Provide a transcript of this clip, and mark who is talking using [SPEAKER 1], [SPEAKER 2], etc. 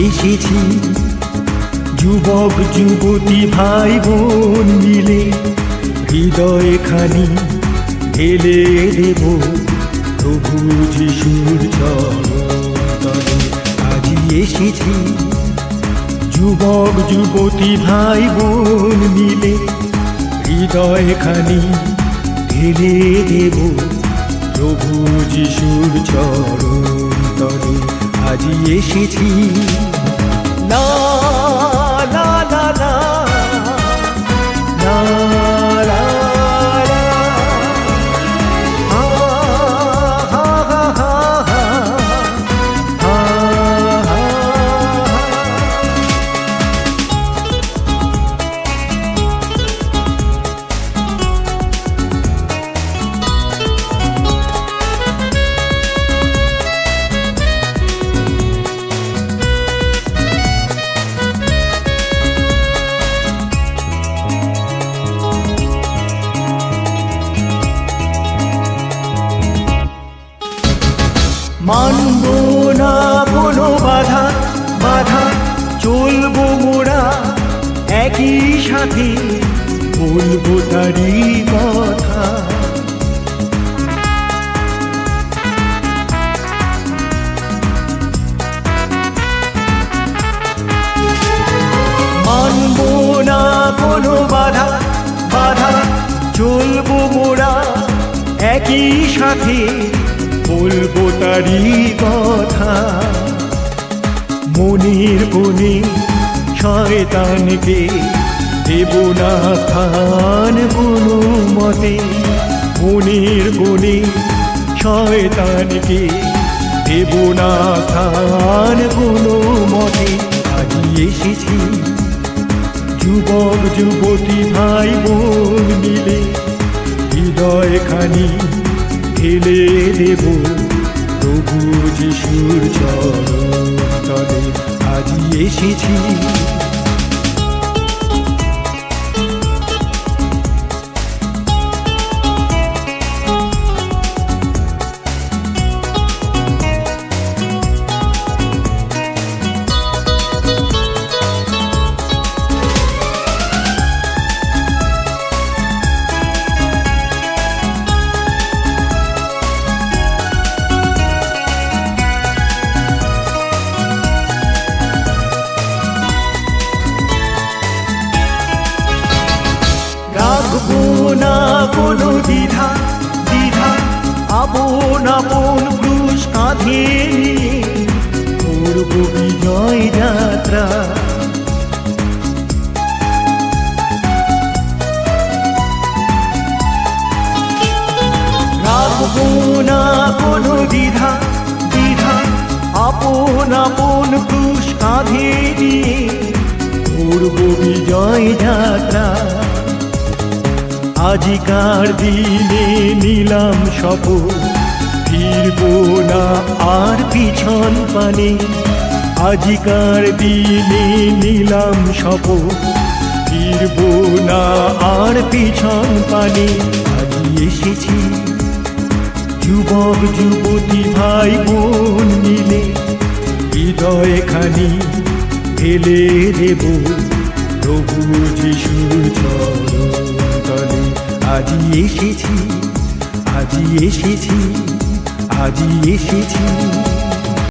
[SPEAKER 1] এসেছি। যুবক, যুবতী ভাই বোন মিলে হৃদয় খানি ঢেলে দেব। প্রভু যিশুর চরণতলে আজি এসেছি। যুবক, যুবতী ভাই বোন মিলে হৃদয় খানি ঢেলে দেব। প্রভু যিশুর চরণ তলে আজি এসেছি। বাধা বাধা, চলবো মোরা একই সাথে, বলব তারই কথা। মানব না কোনো বাধা বাধা, চলবো মোরা একই সাথে, বলব তারই কথা। মনের কোণে শয়তানকে দেব না স্থান কোনো মতে মনের কোণে শয়তানকে দেব না স্থান কোনো মতে আজি এসেছি যুবক যুবতী ভাই বোন মিলে হৃদয় খানি ঢেলে দেব। প্রভু যিশুর চরণ তবে আজি এসেছি। বিজয় যাত্রা রাখব না কোনো দ্বিধা দ্বিধা আপন আপন ক্রুশ কাঁধে নিয়ে করব বিজয় যাত্রা আজিকার দিনে নিলাম শপথ, ফিরব না আর পিছন পানে। আজিকার দিনে নিলাম শপথ। ফিরব না আর পিছন পানে, আজি এসেছি। যুবক, যুবতী ভাই বোন মিলে হৃদয় খানি ঢেলে দেব। প্রভু যিশুর চরণ তলে আজি এসেছি আজি এসেছি আজি এসেছি।